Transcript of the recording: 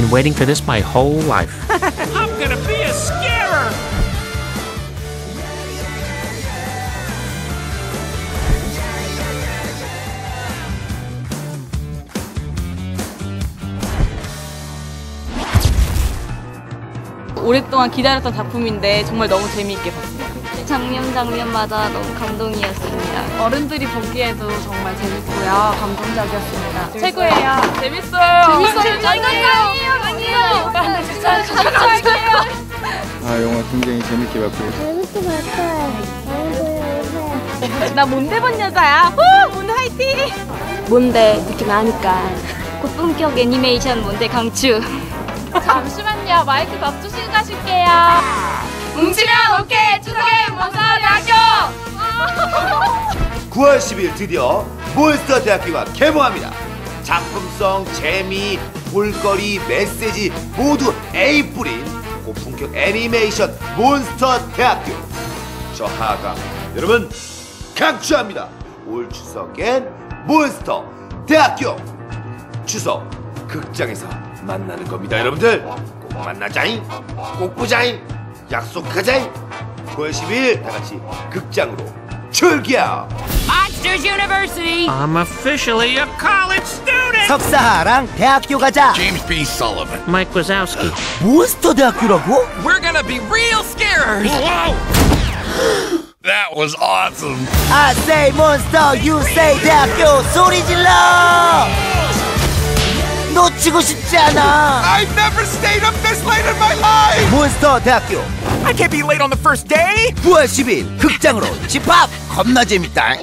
been waiting for this my whole life. I'm gonna be a scarer! 오랫동안 기다렸던 작품인데 정말 너무 재미있게 봤습니다. 장면 장면마다 너무 감동이었습니다. 어른들이 보기에도 정말 재밌고요. 감동적이었습니다. 최고예요. 재밌어요. 재밌어요. 짱이에요. 짱이에요. 아 영화 굉장히 재밌게 봤고요. 재밌게 봤어요. 나 뭔데 본 여자야. 후! 문 화이팅! 뭔데 느낌 아니까. 고품격 애니메이션 뭔데 강추. 잠시만요. 마이크 덮주시고 가실게요. 뭉치면 오케이. 추석에 몬스터대학교. 9월 10일 드디어 몬스터 대학교가 개봉합니다. 작품성, 재미, 볼거리, 메시지 모두 A 뿌린 고품격 애니메이션 몬스터 대학교. 저 하가 여러분 강추합니다. 올 추석엔 몬스터 대학교 추석 극장에서 만나는 겁니다, 여러분들. 꼭 만나자잉, 꼭 보자잉, 약속하자잉. 9월 10일 다 같이 극장으로 출격. Monsters University! I'm officially a college student! 석사하랑 대학교 가자. James B. Sullivan. Mike Wazowski. 몬스터 대학교라고? We're gonna be real scarers! Whoa! that was awesome. I say 몬스터, you say 대학교 소리 질러. 놓치고 싶지 않아. I've never stayed up this late in my life. 몬스터 대학교 I can't be late on the first day. 9월 10일 극장으로 집합 겁나 재밌다.